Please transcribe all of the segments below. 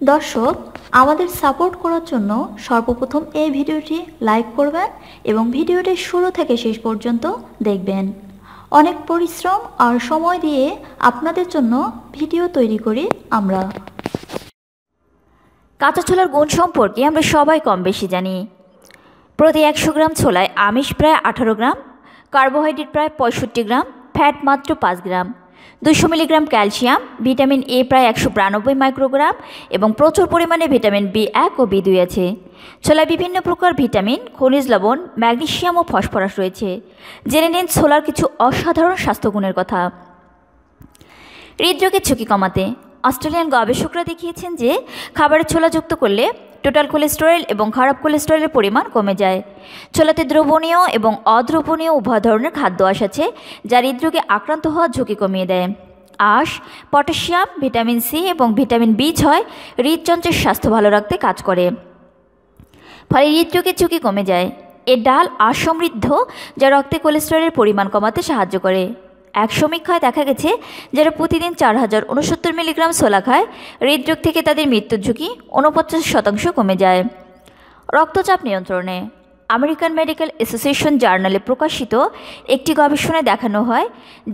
দর্শক, আমাদের সাপোর্ট করার জন্য সর্বপ্রথম এই ভিডিওটি লাইক করবেন এবং ভিডিওটি শুরু থেকে শেষ পর্যন্ত দেখবেন। অনেক পরিশ্রম আর সময় দিয়ে আপনাদের জন্য ভিডিও তৈরি করি আমরা। কাঁচা ছোলার গুণ সম্পর্কে আমরা সবাই কম বেশি জানি। প্রতি একশো গ্রাম ছোলায় আমিষ প্রায় আঠারো গ্রাম, কার্বোহাইড্রেট প্রায় পঁয়ষট্টি গ্রাম, ফ্যাট মাত্র পাঁচ গ্রাম। দুশো মিলিগ্রাম ক্যালসিয়াম, ভিটামিন এ প্রায় একশো বিরানব্বই মাইক্রোগ্রাম এবং প্রচুর পরিমাণে ভিটামিন বি এক ও বি দুই আছে। ছোলায় বিভিন্ন প্রকার ভিটামিন, খনিজ লবণ ম্যাগনেশিয়াম ও ফসফরাস রয়েছে। জেনে নিন ছোলার কিছু অসাধারণ স্বাস্থ্যগুণের কথা। হৃদরোগের ঝুঁকি কমাতে। অস্ট্রেলিয়ান গবেষকরা দেখিয়েছেন যে খাবারে ছোলা যুক্ত করলে টোটাল কোলেস্টেরল এবং খারাপ কোলেস্টেরলের পরিমাণ কমে যায়। ছোলাতে দ্রবণীয় এবং অদ্রবণীয় উভয় ধরনের খাদ্য আঁশ আছে, যা হৃদরোগে আক্রান্ত হওয়ার ঝুঁকি কমিয়ে দেয়। আঁশ, পটাশিয়াম, ভিটামিন সি এবং ভিটামিন বি ছয় হৃদযন্ত্রের স্বাস্থ্য ভালো রাখতে কাজ করে। ফলে হৃদরোগের ঝুঁকি কমে যায়। এর ডাল আঁশ সমৃদ্ধ যা রক্তে কোলেস্টেরলের পরিমাণ কমাতে সাহায্য করে। এক সমীক্ষায় দেখা গেছে যারা প্রতিদিন চার হাজার উনসত্তর মিলিগ্রাম সোলা খায়। হৃদরোগ থেকে তাদের মৃত্যুর ঝুঁকি উনপঞ্চাশ শতাংশ কমে যায়। রক্তচাপ নিয়ন্ত্রণে। আমেরিকান মেডিকেল অ্যাসোসিয়েশন জার্নালে প্রকাশিত একটি গবেষণায় দেখানো হয়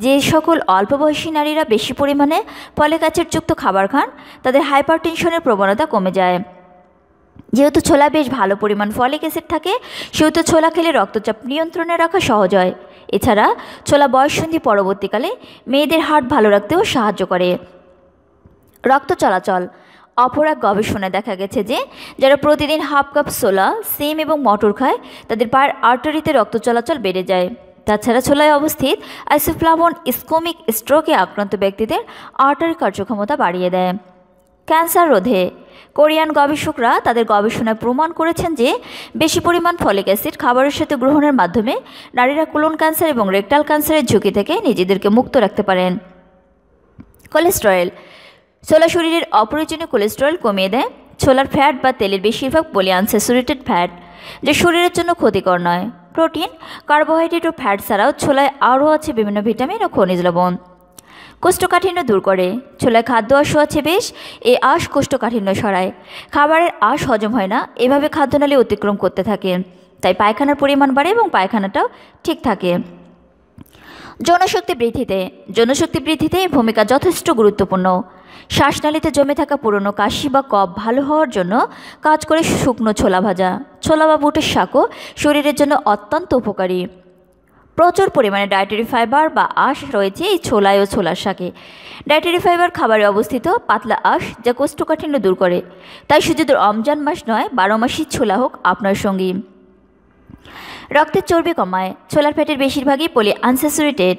যে সকল অল্প বয়সী নারীরা বেশি পরিমাণে পলিকাচের যুক্ত খাবার খান, তাদের হাইপার টেনশনের প্রবণতা কমে যায়। যেহেতু ছোলা বেশ ভালো পরিমাণ ফলিক অ্যাসিড থাকে, সেহেতু ছোলা খেলে রক্তচাপ নিয়ন্ত্রণে রাখা সহজ হয়। এছাড়া ছোলা বয়সন্ধি পরবর্তীকালে মেয়েদের হার্ট ভালো রাখতেও সাহায্য করে। রক্ত চলাচল। অপর এক গবেষণায় দেখা গেছে যে, যারা প্রতিদিন হাফ কাপ সোলা সিম এবং মটর খায়, তাদের পায়ের আর্টারিতে রক্ত চলাচল বেড়ে যায়। তাছাড়া ছোলায় অবস্থিত আইসোফ্লাভন ইস্কোমিক স্ট্রোকে আক্রান্ত ব্যক্তিদের আর্টারি কার্যক্ষমতা বাড়িয়ে দেয়। ক্যান্সার রোধে কোরিয়ান গবেষকরা তাদের গবেষণায় প্রমাণ করেছেন যে বেশি পরিমাণ ফলিক অ্যাসিড খাবারের সাথে গ্রহণের মাধ্যমে নারীরা কোলন ক্যান্সার এবং রেকটাল ক্যান্সারের ঝুঁকি থেকে নিজেদেরকে মুক্ত রাখতে পারেন। কোলেস্টেরল, ছোলা শরীরের অপ্রয়োজনীয় কোলেস্টেরল কমিয়ে দেয়। ছোলার ফ্যাট বা তেলের বেশিরভাগ পলিআনস্যাচুরেটেড ফ্যাট, যা শরীরের জন্য ক্ষতিকর নয়। প্রোটিন, কার্বোহাইড্রেট ও ফ্যাট ছাড়াও ছোলায় আরও আছে বিভিন্ন ভিটামিন ও খনিজ লবণ। কোষ্ঠকাঠিন্য দূর করে। ছোলায় খাদ্য আঁশ আছে বেশ, এ আঁশ কোষ্ঠকাঠিন্য সরায় খাবারের আঁশ হজম হয় না, এভাবে খাদ্যনালী অতিক্রম করতে থাকে। তাই পায়খানার পরিমাণ বাড়ে এবং পায়খানাটাও ঠিক থাকে। জনশক্তি বৃদ্ধিতে জনশক্তি বৃদ্ধিতে ভূমিকা যথেষ্ট গুরুত্বপূর্ণ। শ্বাসনালীতে জমে থাকা পুরনো কাশি বা কফ ভালো হওয়ার জন্য কাজ করে শুকনো ছোলা ভাজা। ছোলা বা বুটের শাকও শরীরের জন্য অত্যন্ত উপকারী। প্রচুর পরিমাণে ডায়েটারি ফাইবার বা আঁশ রয়েছে এই ছোলায় ও ছোলার শাকে। ডায়েটারি ফাইবার খাবারে অবস্থিত পাতলা আঁশ যা কোষ্ঠকাঠিন্য দূর করে। তাই শুধু রমজান মাস নয়, বারো মাসই ছোলা হোক আপনার সঙ্গী। রক্তের চর্বি কমায়, ছোলার ফ্যাটের বেশিরভাগই পলি আনস্যাচুরেটেড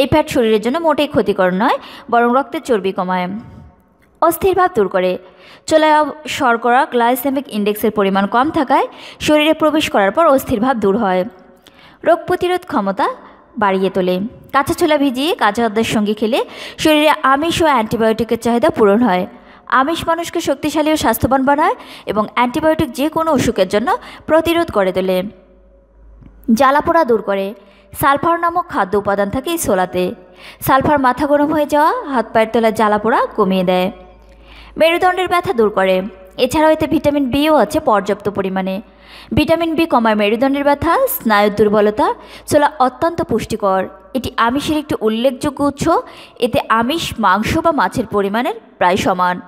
এই ফ্যাট শরীরের জন্য মোটেই ক্ষতিকর নয়, বরং রক্তের চর্বি কমায়। অস্থির ভাব দূর করে। চোলায় শর্করা গ্লাইসেমিক ইন্ডেক্সের পরিমাণ কম থাকায় শরীরে প্রবেশ করার পর অস্থির ভাব দূর হয়। রোগ প্রতিরোধ ক্ষমতা বাড়িয়ে তোলে। কাঁচা ছোলা ভিজিয়ে কাঁচা আদার সঙ্গে খেলে শরীরে আমিষ ও অ্যান্টিবায়োটিকের চাহিদা পূরণ হয়। আমিষ মানুষকে শক্তিশালী ও স্বাস্থ্যবান বানায় এবং অ্যান্টিবায়োটিক যে কোনো অসুখের জন্য প্রতিরোধ করে তোলে। জ্বালাপোড়া দূর করে। সালফার নামক খাদ্য উপাদান থাকে এই সোলাতে সালফার মাথা গরম হয়ে যাওয়া হাত পায়ের তলার জ্বালাপোড়া কমিয়ে দেয়। মেরুদণ্ডের ব্যথা দূর করে। এছাড়াও এতে ভিটামিন বিও আছে পর্যাপ্ত পরিমাণে। ভিটামিন বি কমায় মেরুদণ্ডের ব্যথা, স্নায়ুর দুর্বলতা ছোলা অত্যন্ত পুষ্টিকর। এটি আমিষের একটি উল্লেখযোগ্য উৎস। এতে আমিষ, মাংস বা মাছের পরিমাণের প্রায় সমান।